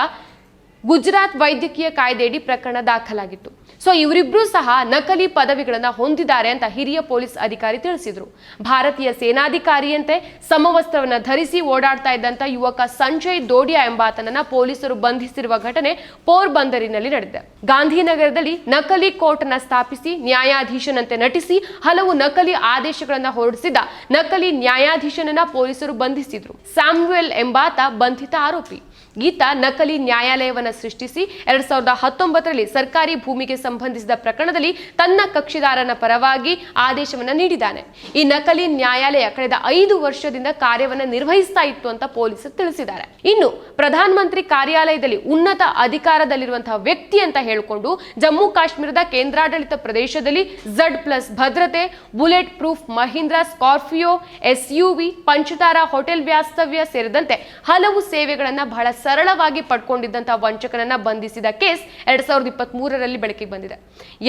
ಗುಜರಾತ್ ವೈದ್ಯಕೀಯ ಕಾಯ್ದೆಯಡಿ ಪ್ರಕರಣ ದಾಖಲಾಗಿತ್ತು. ಸೊ ಇವರಿಬ್ರು ಸಹ ನಕಲಿ ಪದವಿಗಳನ್ನ ಹೊಂದಿದ್ದಾರೆ ಅಂತ ಹಿರಿಯ ಪೊಲೀಸ್ ಅಧಿಕಾರಿ ತಿಳಿಸಿದ್ರು. ಭಾರತೀಯ ಸೇನಾಧಿಕಾರಿಯಂತೆ ಸಮವಸ್ತ್ರವನ್ನ ಧರಿಸಿ ಓಡಾಡ್ತಾ ಇದ್ದಂತ ಯುವಕ ಸಂಜಯ್ ದೋಡಿಯಾ ಎಂಬಾತನನ್ನ ಪೊಲೀಸರು ಬಂಧಿಸಿರುವ ಘಟನೆ ಪೋರ್ ಬಂದರಿನಲ್ಲಿ ನಡೆದಿದೆ. ಗಾಂಧಿನಗರದಲ್ಲಿ ನಕಲಿ ಕೋರ್ಟ್ ಅನ್ನ ಸ್ಥಾಪಿಸಿ ನ್ಯಾಯಾಧೀಶನಂತೆ ನಟಿಸಿ ಹಲವು ನಕಲಿ ಆದೇಶಗಳನ್ನ ಹೊರಡಿಸಿದ ನಕಲಿ ನ್ಯಾಯಾಧೀಶನನ್ನ ಪೊಲೀಸರು ಬಂಧಿಸಿದ್ರು. ಸ್ಯಾಮ್ಯುಯಲ್ ಎಂಬಾತ ಬಂಧಿತ ಆರೋಪಿ. ಈತ ನಕಲಿ ನ್ಯಾಯಾಲಯವನ್ನ ಸೃಷ್ಟಿಸಿ ಎರಡ್ ಸಾವಿರದ ಹತ್ತೊಂಬತ್ತರಲ್ಲಿ ಸರ್ಕಾರಿ ಭೂಮಿಗೆ ಸಂಬಂಧಿಸಿದ ಪ್ರಕರಣದಲ್ಲಿ ತನ್ನ ಕಕ್ಷಿದಾರನ ಪರವಾಗಿ ಆದೇಶವನ್ನ ನೀಡಿದ್ದಾನೆ. ಈ ನಕಲಿ ನ್ಯಾಯಾಲಯ ಕಳೆದ ಐದು ವರ್ಷದಿಂದ ಕಾರ್ಯವನ್ನ ನಿರ್ವಹಿಸ್ತಾ ಇತ್ತು ಅಂತ ಪೊಲೀಸರು ತಿಳಿಸಿದ್ದಾರೆ. ಇನ್ನು ಪ್ರಧಾನಮಂತ್ರಿ ಕಾರ್ಯಾಲಯದಲ್ಲಿ ಉನ್ನತ ಅಧಿಕಾರದಲ್ಲಿರುವಂತಹ ವ್ಯಕ್ತಿ ಅಂತ ಹೇಳಿಕೊಂಡು ಜಮ್ಮು ಕಾಶ್ಮೀರದ ಕೇಂದ್ರಾಡಳಿತ ಪ್ರದೇಶದಲ್ಲಿ ಝಡ್ ಪ್ಲಸ್ ಭದ್ರತೆ, bullet proof Mahindra Scorpio, SUV, ಪಂಚತಾರಾ ಹೋಟೆಲ್ ವ್ಯಾಸ್ತವ್ಯ ಸೇರಿದಂತೆ ಹಲವು ಸೇವೆಗಳನ್ನ ಬಹಳ ಸರಳವಾಗಿ ಪಡ್ಕೊಂಡಿದ್ದಂತಹ ವಂಚಕನನ್ನ ಬಂಧಿಸಿದ ಕೇಸ್ ಎರಡ್ ಸಾವಿರದ ಇಪ್ಪತ್ತ್ ಮೂರರಲ್ಲಿ ಬೆಳಕಿಗೆ ಬಂದಿದೆ.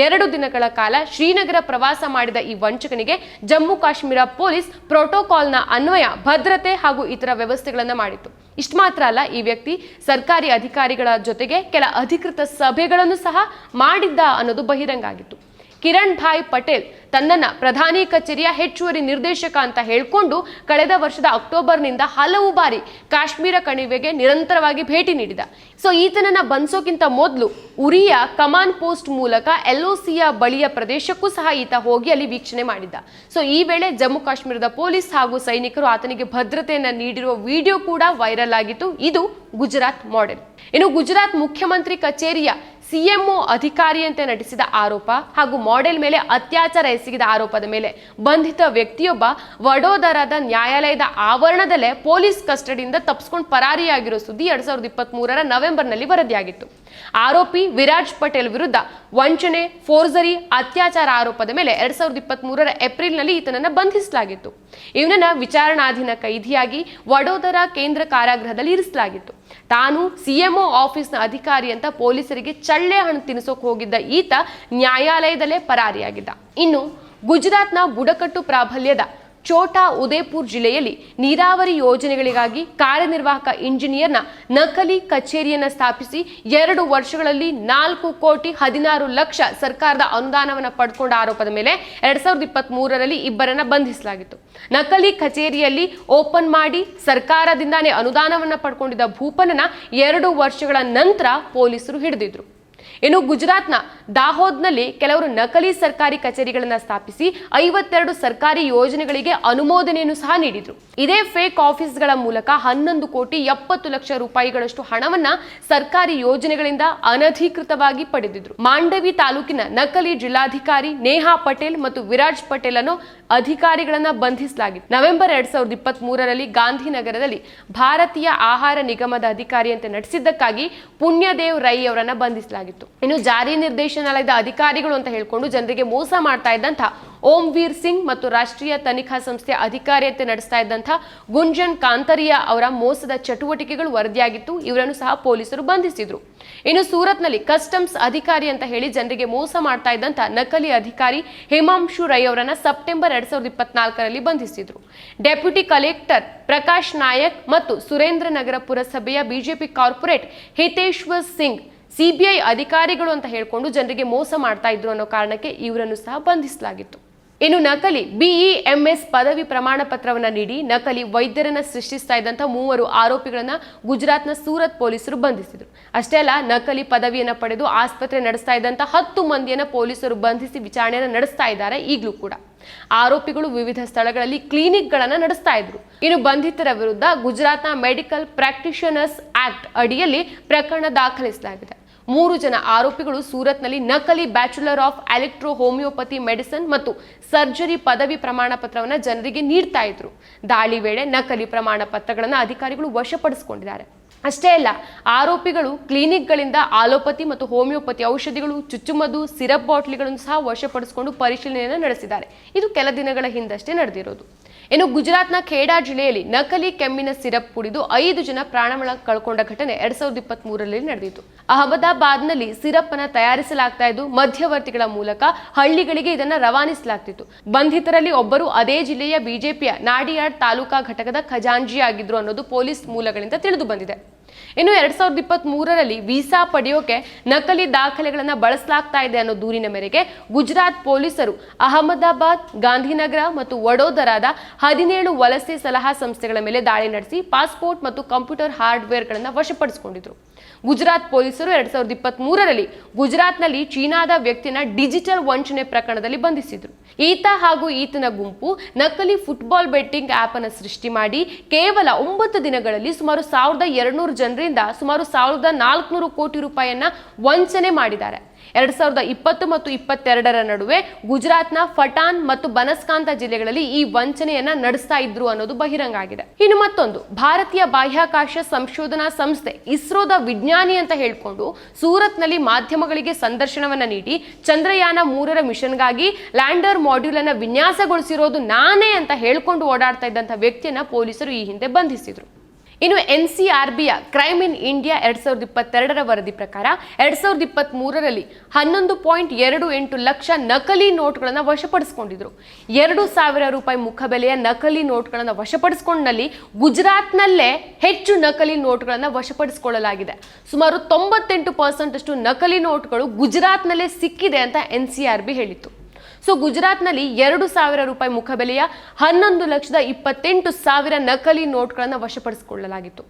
ಎರಡು ದಿನಗಳ ಕಾಲ ಶ್ರೀನಗರ ಪ್ರವಾಸ ಮಾಡಿದ ಈ ವಂಚಕನಿಗೆ ಜಮ್ಮು ಕಾಶ್ಮೀರ ಪೊಲೀಸ್ ಪ್ರೋಟೋಕಾಲ್ನ ಅನ್ವಯ, ಭದ್ರತೆ ಹಾಗೂ ಇತರ ವ್ಯವಸ್ಥೆಗಳನ್ನ ಮಾಡಿತ್ತು. ಇಷ್ಟು ಮಾತ್ರ ಅಲ್ಲ, ಈ ವ್ಯಕ್ತಿ ಸರ್ಕಾರಿ ಅಧಿಕಾರಿಗಳ ಜೊತೆಗೆ ಕೆಲ ಅಧಿಕೃತ ಸಭೆಗಳನ್ನು ಸಹ ಮಾಡಿದ್ದ ಅನ್ನೋದು ಬಹಿರಂಗ ಆಗಿತ್ತು ಕಿರಣ್ ಭಾಯ್ ಪಟೇಲ್ ತನ್ನನ್ನ ಪ್ರಧಾನಿ ಕಚೇರಿಯ ಹೆಚ್ಚುವರಿ ನಿರ್ದೇಶಕ ಅಂತ ಹೇಳಿಕೊಂಡು ಕಳೆದ ವರ್ಷದ ಅಕ್ಟೋಬರ್ನಿಂದ ಹಲವು ಬಾರಿ ಕಾಶ್ಮೀರ ಕಣಿವೆಗೆ ನಿರಂತರವಾಗಿ ಭೇಟಿ ನೀಡಿದ. ಸೊ, ಈತನನ್ನ ಬಂಧಿಸೋಕ್ಕಿಂತ ಮೊದಲು ಉರಿಯ ಕಮಾನ್ ಪೋಸ್ಟ್ ಮೂಲಕ ಎಲ್ಒಸಿಯ ಬಳಿಯ ಪ್ರದೇಶಕ್ಕೂ ಸಹ ಈತ ಹೋಗಿ ಅಲ್ಲಿ ವೀಕ್ಷಣೆ ಮಾಡಿದ್ದ. ಸೊ, ಈ ವೇಳೆ ಜಮ್ಮು ಕಾಶ್ಮೀರದ ಪೊಲೀಸ್ ಹಾಗೂ ಸೈನಿಕರು ಆತನಿಗೆ ಭದ್ರತೆಯನ್ನು ನೀಡಿರುವ ವಿಡಿಯೋ ಕೂಡ ವೈರಲ್ ಆಗಿತ್ತು. ಇದು ಗುಜರಾತ್ ಮಾಡೆಲ್. ಇನ್ನು ಗುಜರಾತ್ ಮುಖ್ಯಮಂತ್ರಿ ಕಚೇರಿಯ ಸಿಎಂಒ ಅಧಿಕಾರಿಯಂತೆ ನಟಿಸಿದ ಆರೋಪ ಹಾಗೂ ಮಾಡೆಲ್ ಮೇಲೆ ಅತ್ಯಾಚಾರ ಎಸಗಿದ ಆರೋಪದ ಮೇಲೆ ಬಂಧಿತ ವ್ಯಕ್ತಿಯೊಬ್ಬ ವಡೋದರಾದ ನ್ಯಾಯಾಲಯದ ಆವರಣದಲ್ಲೇ ಪೊಲೀಸ್ ಕಸ್ಟಡಿಯಿಂದ ತಪ್ಪಿಸ್ಕೊಂಡು ಪರಾರಿಯಾಗಿರೋ ಸುದ್ದಿ ಎರಡ್ ಸಾವಿರದ ಇಪ್ಪತ್ತ್ ಮೂರರ ನವೆಂಬರ್ನಲ್ಲಿ ವರದಿಯಾಗಿತ್ತು. ಆರೋಪಿ ವಿರಾಜ್ ಪಟೇಲ್ ವಿರುದ್ಧ ವಂಚನೆ, ಫೋರ್ಜರಿ, ಅತ್ಯಾಚಾರ ಆರೋಪದ ಮೇಲೆ ಎರಡ್ ಸಾವಿರದ ಇಪ್ಪತ್ತ್ ಮೂರರ ಏಪ್ರಿಲ್ನಲ್ಲಿ ಈತನನ್ನ ಬಂಧಿಸಲಾಗಿತ್ತು. ಇವನನ್ನ ವಿಚಾರಣಾಧೀನ ಕೈದಿಯಾಗಿ ವಡೋದರ ಕೇಂದ್ರ ಕಾರಾಗೃಹದಲ್ಲಿ ಇರಿಸಲಾಗಿತ್ತು. ತಾನು ಸಿಎಂಒ ಆಫೀಸ್ನ ಅಧಿಕಾರಿ ಅಂತ ಪೊಲೀಸರಿಗೆ ಚಳ್ಳೆ ಹಣ್ಣು ತಿನ್ನಿಸೋಕೆ ಹೋಗಿದ್ದ ಈತ ನ್ಯಾಯಾಲಯದಲ್ಲೇ ಪರಾರಿಯಾಗಿದ್ದ. ಇನ್ನು ಗುಜರಾತ್ನ ಬುಡಕಟ್ಟು ಪ್ರಾಬಲ್ಯದ ಛೋಟಾ ಉದಯಪುರ್ ಜಿಲ್ಲೆಯಲ್ಲಿ ನೀರಾವರಿ ಯೋಜನೆಗಳಿಗಾಗಿ ಕಾರ್ಯನಿರ್ವಾಹಕ ಇಂಜಿನಿಯರ್ನ ನಕಲಿ ಕಚೇರಿಯನ್ನು ಸ್ಥಾಪಿಸಿ ಎರಡು ವರ್ಷಗಳಲ್ಲಿ ನಾಲ್ಕು ಕೋಟಿ ಹದಿನಾರು ಲಕ್ಷ ಸರ್ಕಾರದ ಅನುದಾನವನ್ನು ಪಡ್ಕೊಂಡ ಆರೋಪದ ಮೇಲೆ ಎರಡ್ ಸಾವಿರದ ಇಪ್ಪತ್ತ್ ಮೂರರಲ್ಲಿ ಇಬ್ಬರನ್ನ ಬಂಧಿಸಲಾಗಿತ್ತು. ನಕಲಿ ಕಚೇರಿಯಲ್ಲಿ ಓಪನ್ ಮಾಡಿ ಸರ್ಕಾರದಿಂದಾನೇ ಅನುದಾನವನ್ನು ಪಡ್ಕೊಂಡಿದ್ದ ಭೂಪನನ ಎರಡು ವರ್ಷಗಳ ನಂತರ ಪೊಲೀಸರು ಹಿಡಿದಿದ್ರು. ಇನ್ನು ಗುಜರಾತ್ನ ದಾಹೋದ್ನಲ್ಲಿ ಕೆಲವರು ನಕಲಿ ಸರ್ಕಾರಿ ಕಚೇರಿಗಳನ್ನು ಸ್ಥಾಪಿಸಿ ಐವತ್ತೆರಡು ಸರ್ಕಾರಿ ಯೋಜನೆಗಳಿಗೆ ಅನುಮೋದನೆಯನ್ನು ಸಹ ನೀಡಿದ್ರು. ಇದೇ ಫೇಕ್ ಆಫೀಸ್ಗಳ ಮೂಲಕ ಹನ್ನೊಂದು ಕೋಟಿ ಎಪ್ಪತ್ತು ಲಕ್ಷ ರೂಪಾಯಿಗಳಷ್ಟು ಹಣವನ್ನ ಸರ್ಕಾರಿ ಯೋಜನೆಗಳಿಂದ ಅನಧಿಕೃತವಾಗಿ ಪಡೆದಿದ್ರು. ಮಾಂಡವಿ ತಾಲೂಕಿನ ನಕಲಿ ಜಿಲ್ಲಾಧಿಕಾರಿ ನೇಹಾ ಪಟೇಲ್ ಮತ್ತು ವಿರಾಜ್ ಪಟೇಲ್ ಅನ್ನೋ ಅಧಿಕಾರಿಗಳನ್ನ ಬಂಧಿಸಲಾಗಿತ್ತು. ನವೆಂಬರ್ ಎರಡ್ ಸಾವಿರದ ಇಪ್ಪತ್ತ್ ಮೂರರಲ್ಲಿ ಗಾಂಧಿನಗರದಲ್ಲಿ ಭಾರತೀಯ ಆಹಾರ ನಿಗಮದ ಅಧಿಕಾರಿಯಂತೆ ನಡೆಸಿದ್ದಕ್ಕಾಗಿ ಪುಣ್ಯದೇವ್ ರೈ ಅವರನ್ನ ಬಂಧಿಸಲಾಗಿತ್ತು. ಇನ್ನು ಜಾರಿ ನಿರ್ದೇಶನಾಲಯದ ಅಧಿಕಾರಿಗಳು ಅಂತ ಹೇಳ್ಕೊಂಡು ಜನರಿಗೆ ಮೋಸ ಮಾಡ್ತಾ ಇದ್ದಂಥ ಓಂ ವೀರ್ ಸಿಂಗ್ ಮತ್ತು ರಾಷ್ಟ್ರೀಯ ತನಿಖಾ ಸಂಸ್ಥೆಯ ಅಧಿಕಾರಿಯಂತೆ ನಡೆಸ್ತಾ ಇದ್ದಂಥ ಗುಂಜನ್ ಕಾಂತರಿಯಾ ಅವರ ಮೋಸದ ಚಟುವಟಿಕೆಗಳು ವರದಿಯಾಗಿತ್ತು. ಇವರನ್ನು ಸಹ ಪೊಲೀಸರು ಬಂಧಿಸಿದ್ರು. ಇನ್ನು ಸೂರತ್ನಲ್ಲಿ ಕಸ್ಟಮ್ಸ್ ಅಧಿಕಾರಿ ಅಂತ ಹೇಳಿ ಜನರಿಗೆ ಮೋಸ ಮಾಡ್ತಾ ಇದ್ದಂಥ ನಕಲಿ ಅಧಿಕಾರಿ ಹೇಮಾಂಶು ರೈ ಅವರನ್ನ ಸೆಪ್ಟೆಂಬರ್ ಎರಡ್ ಸಾವಿರದ ಇಪ್ಪತ್ನಾಲ್ಕರಲ್ಲಿ ಬಂಧಿಸಿದ್ರು. ಡೆಪ್ಯೂಟಿ ಕಲೆಕ್ಟರ್ ಪ್ರಕಾಶ್ ನಾಯಕ್ ಮತ್ತು ಸುರೇಂದ್ರ ನಗರ ಪುರಸಭೆಯ BJP corporate Hiteshwar Singh CBI ಅಧಿಕಾರಿಗಳು ಅಂತ ಹೇಳ್ಕೊಂಡು ಜನರಿಗೆ ಮೋಸ ಮಾಡ್ತಾ ಇದ್ರು ಅನ್ನೋ ಕಾರಣಕ್ಕೆ ಇವರನ್ನು ಸಹ ಬಂಧಿಸಲಾಗಿತ್ತು. ಇನ್ನು ನಕಲಿ ಬಿಇಎಂಎಸ್ ಪದವಿ ಪ್ರಮಾಣ ಪತ್ರವನ್ನ ನೀಡಿ ನಕಲಿ ವೈದ್ಯರನ್ನ ಸೃಷ್ಟಿಸ್ತಾ ಇದ್ದಂಥ ಮೂವರು ಆರೋಪಿಗಳನ್ನ ಗುಜರಾತ್ನ ಸೂರತ್ ಪೊಲೀಸರು ಬಂಧಿಸಿದ್ರು. ಅಷ್ಟೇ ಅಲ್ಲ, ನಕಲಿ ಪದವಿಯನ್ನ ಪಡೆದು ಆಸ್ಪತ್ರೆ ನಡೆಸ್ತಾ ಇದ್ದಂಥ ಹತ್ತು ಮಂದಿಯನ್ನ ಪೊಲೀಸರು ಬಂಧಿಸಿ ವಿಚಾರಣೆಯನ್ನ ನಡೆಸ್ತಾ ಇದ್ದಾರೆ ಈಗಲೂ ಕೂಡ. ಆರೋಪಿಗಳು ವಿವಿಧ ಸ್ಥಳಗಳಲ್ಲಿ ಕ್ಲಿನಿಕ್ಗಳನ್ನ ನಡೆಸ್ತಾ ಇದ್ರು. ಇನ್ನು ಬಂಧಿತರ ವಿರುದ್ಧ ಗುಜರಾತ್ನ ಮೆಡಿಕಲ್ ಪ್ರಾಕ್ಟಿಷನರ್ಸ್ ಆಕ್ಟ್ ಅಡಿಯಲ್ಲಿ ಪ್ರಕರಣ ದಾಖಲಿಸಲಾಗಿದೆ. ಮೂರು ಜನ ಆರೋಪಿಗಳು ಸೂರತ್ನಲ್ಲಿ ನಕಲಿ bachelor of electro homeopathy medicine ಮತ್ತು ಸರ್ಜರಿ ಪದವಿ ಪ್ರಮಾಣ ಪತ್ರವನ್ನು ಜನರಿಗೆ ನೀಡ್ತಾ ಇದ್ರು. ದಾಳಿ ವೇಳೆ ನಕಲಿ ಪ್ರಮಾಣ ಪತ್ರಗಳನ್ನು ಅಧಿಕಾರಿಗಳು ವಶಪಡಿಸಿಕೊಂಡಿದ್ದಾರೆ. ಅಷ್ಟೇ ಅಲ್ಲ, ಆರೋಪಿಗಳು ಕ್ಲಿನಿಕ್ಗಳಿಂದ ಆಲೋಪತಿ ಮತ್ತು ಹೋಮಿಯೋಪತಿ ಔಷಧಿಗಳು, ಚುಚ್ಚುಮದ್ದು, ಸಿರಪ್ ಬಾಟ್ಲಿಗಳನ್ನು ಸಹ ವಶಪಡಿಸಿಕೊಂಡು ಪರಿಶೀಲನೆಯನ್ನು ನಡೆಸಿದ್ದಾರೆ. ಇದು ಕೆಲ ದಿನಗಳ ಹಿಂದಷ್ಟೇ ನಡೆದಿರೋದು. ಇನ್ನು ಗುಜರಾತ್ನ ಖೇಡಾ ಜಿಲ್ಲೆಯಲ್ಲಿ ನಕಲಿ ಕೆಮ್ಮಿನ ಸಿರಪ್ ಕುಡಿದು ಐದು ಜನ ಪ್ರಾಣಮಳ ಕಳ್ಕೊಂಡ ಘಟನೆ ಎರಡ್ ಸಾವಿರದ ಇಪ್ಪತ್ತ್ ಮೂರರಲ್ಲಿ ನಡೆದಿತ್ತು. ಅಹಮದಾಬಾದ್ನಲ್ಲಿ ಸಿರಪ್ ಅನ್ನ ತಯಾರಿಸಲಾಗ್ತಾ ಇದ್ದು, ಮಧ್ಯವರ್ತಿಗಳ ಮೂಲಕ ಹಳ್ಳಿಗಳಿಗೆ ಇದನ್ನ ರವಾನಿಸಲಾಗ್ತಿತ್ತು. ಬಂಧಿತರಲ್ಲಿ ಒಬ್ಬರು ಅದೇ ಜಿಲ್ಲೆಯ ಬಿಜೆಪಿಯ ನಾಡಿಯಾಡ್ ತಾಲೂಕಾ ಘಟಕದ ಖಜಾಂಜಿಯಾಗಿದ್ರು ಅನ್ನೋದು ಪೊಲೀಸ್ ಮೂಲಗಳಿಂದ ತಿಳಿದು ಬಂದಿದೆ. ಇನ್ನು ಎರಡ್ ಸಾವಿರದ ಇಪ್ಪತ್ತ್ ಮೂರರಲ್ಲಿ ವೀಸಾ ಪಡೆಯೋಕೆ ನಕಲಿ ದಾಖಲೆಗಳನ್ನ ಬಳಸಲಾಗ್ತಾ ಇದೆ ಅನ್ನೋ ದೂರಿನ ಮೇರೆಗೆ ಗುಜರಾತ್ ಪೊಲೀಸರು ಅಹಮದಾಬಾದ್, ಗಾಂಧಿನಗರ ಮತ್ತು ವಡೋದರಾದ ಹದಿನೇಳು ವಲಸೆ ಸಲಹಾ ಸಂಸ್ಥೆಗಳ ಮೇಲೆ ದಾಳಿ ನಡೆಸಿ ಪಾಸ್ಪೋರ್ಟ್ ಮತ್ತು ಕಂಪ್ಯೂಟರ್ ಹಾರ್ಡ್ವೇರ್ಗಳನ್ನು ವಶಪಡಿಸಿಕೊಂಡಿದ್ರು. ಗುಜರಾತ್ ಪೊಲೀಸರು ಎರಡ್ ಸಾವಿರದ ಇಪ್ಪತ್ತ್ ಮೂರರಲ್ಲಿ ಗುಜರಾತ್ನಲ್ಲಿ ಚೀನಾದ ವ್ಯಕ್ತಿನ ಡಿಜಿಟಲ್ ವಂಚನೆ ಪ್ರಕರಣದಲ್ಲಿ ಬಂಧಿಸಿದ್ರು. ಈತ ಹಾಗೂ ಈತನ ಗುಂಪು ನಕಲಿ ಫುಟ್ಬಾಲ್ ಬೆಟ್ಟಿಂಗ್ ಆಪ್ ಅನ್ನು ಸೃಷ್ಟಿ ಮಾಡಿ ಕೇವಲ ಒಂಬತ್ತು ದಿನಗಳಲ್ಲಿ ಸುಮಾರು ಸಾವಿರದ ಎರಡ್ನೂರು ಜನರಿಂದ ಸುಮಾರು ಸಾವಿರದ ನಾಲ್ಕುನೂರು ಕೋಟಿ ರೂಪಾಯಿಯನ್ನ ವಂಚನೆ ಮಾಡಿದ್ದಾರೆ. ಎರಡ್ ಸಾವಿರದ ಇಪ್ಪತ್ತು ಮತ್ತು ಇಪ್ಪತ್ತೆರಡರ ನಡುವೆ ಗುಜರಾತ್ನ ಫಟಾನ್ ಮತ್ತು ಬನಸ್ಕಾಂತ ಜಿಲ್ಲೆಗಳಲ್ಲಿ ಈ ವಂಚನೆಯನ್ನ ನಡೆಸ್ತಾ ಇದ್ರು ಅನ್ನೋದು ಬಹಿರಂಗ ಆಗಿದೆ ಇನ್ನು ಮತ್ತೊಂದು, ಭಾರತೀಯ ಬಾಹ್ಯಾಕಾಶ ಸಂಶೋಧನಾ ಸಂಸ್ಥೆ ಇಸ್ರೋದ ವಿಜ್ಞಾನಿ ಅಂತ ಹೇಳ್ಕೊಂಡು ಸೂರತ್ನಲ್ಲಿ ಮಾಧ್ಯಮಗಳಿಗೆ ಸಂದರ್ಶನವನ್ನ ನೀಡಿ ಚಂದ್ರಯಾನ ಮೂರರ ಮಿಷನ್ಗಾಗಿ ಲ್ಯಾಂಡರ್ ಮಾಡ್ಯೂಲ್ ಅನ್ನ ವಿನ್ಯಾಸಗೊಳಿಸಿರೋದು ನಾನೇ ಅಂತ ಹೇಳ್ಕೊಂಡು ಓಡಾಡ್ತಾ ಇದ್ದಂಥ ವ್ಯಕ್ತಿಯನ್ನ ಪೊಲೀಸರು ಈ ಹಿಂದೆ ಬಂಧಿಸಿದ್ರು. ಇನ್ನು ಎನ್ ಸಿ ಆರ್ ಬಿಯ ಕ್ರೈಮ್ ಇನ್ ಇಂಡಿಯಾ ಎರಡ್ ಸಾವಿರದ ಇಪ್ಪತ್ತೆರಡರ ವರದಿ ಪ್ರಕಾರ ಎರಡ್ ಸಾವಿರದ ಇಪ್ಪತ್ತ್ ಮೂರರಲ್ಲಿ ಹನ್ನೊಂದು ಪಾಯಿಂಟ್ ಎರಡು ಎಂಟು ಲಕ್ಷ ನಕಲಿ ನೋಟ್ಗಳನ್ನು ವಶಪಡಿಸಿಕೊಂಡಿದ್ರು. ಎರಡು ಸಾವಿರ ರೂಪಾಯಿ ಮುಖಬೆಲೆಯ ನಕಲಿ ನೋಟ್ಗಳನ್ನು ವಶಪಡಿಸಿಕೊಂಡಲ್ಲಿ ಗುಜರಾತ್ನಲ್ಲೇ ಹೆಚ್ಚು ನಕಲಿ ನೋಟ್ಗಳನ್ನು ವಶಪಡಿಸಿಕೊಳ್ಳಲಾಗಿದೆ. ಸುಮಾರು ತೊಂಬತ್ತೆಂಟು ಪರ್ಸೆಂಟ್ ಅಷ್ಟು ನಕಲಿ ನೋಟ್ಗಳು ಗುಜರಾತ್ನಲ್ಲೇ ಸಿಕ್ಕಿದೆ ಅಂತ ಎನ್ ಸಿ ಆರ್ ಬಿ ಹೇಳಿತ್ತು. ಸೊ ಗುಜರಾತ್ನಲ್ಲಿ ಎರಡು ಸಾವಿರ ರೂಪಾಯಿ ಮುಖಬೆಲೆಯ ಹನ್ನೊಂದು ಲಕ್ಷದ ಇಪ್ಪತ್ತೆಂಟು ಸಾವಿರ ನಕಲಿ ನೋಟ್ಗಳನ್ನು ವಶಪಡಿಸಿಕೊಳ್ಳಲಾಗಿತ್ತು.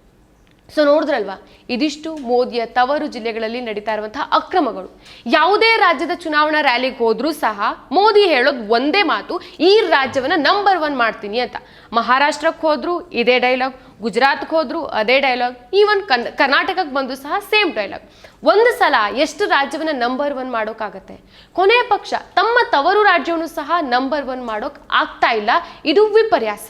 ಸೊ ನೋಡಿದ್ರಲ್ವಾ? ಇದಿಷ್ಟು ಮೋದಿಯ ತವರು ಜಿಲ್ಲೆಗಳಲ್ಲಿ ನಡೀತಾ ಇರುವಂತಹ ಅಕ್ರಮಗಳು. ಯಾವುದೇ ರಾಜ್ಯದ ಚುನಾವಣಾ ರ್ಯಾಲಿಗೆ ಹೋದ್ರೂ ಸಹ ಮೋದಿ ಹೇಳೋದು ಒಂದೇ ಮಾತು, ಈ ರಾಜ್ಯವನ್ನ ನಂಬರ್ ಒನ್ ಮಾಡ್ತೀನಿ ಅಂತ. ಮಹಾರಾಷ್ಟ್ರಕ್ಕೆ ಹೋದ್ರು ಇದೇ ಡೈಲಾಗ್ ಗುಜರಾತ್ಗೆ ಹೋದ್ರು ಅದೇ ಡೈಲಾಗ್ ಈವನ್ ಕನ್, ಕರ್ನಾಟಕಕ್ಕೆ ಬಂದು ಸಹ ಸೇಮ್ ಡೈಲಾಗ್ ಒಂದು ಸಲ ಎಷ್ಟು ರಾಜ್ಯವನ್ನ ನಂಬರ್ ಒನ್ ಮಾಡೋಕ್ಕಾಗತ್ತೆ? ಕೊನೆಯ ಪಕ್ಷ ತಮ್ಮ ತವರು ರಾಜ್ಯವನ್ನು ಸಹ ನಂಬರ್ ಒನ್ ಮಾಡೋಕ್ ಆಗ್ತಾ ಇಲ್ಲ. ಇದು ವಿಪರ್ಯಾಸ.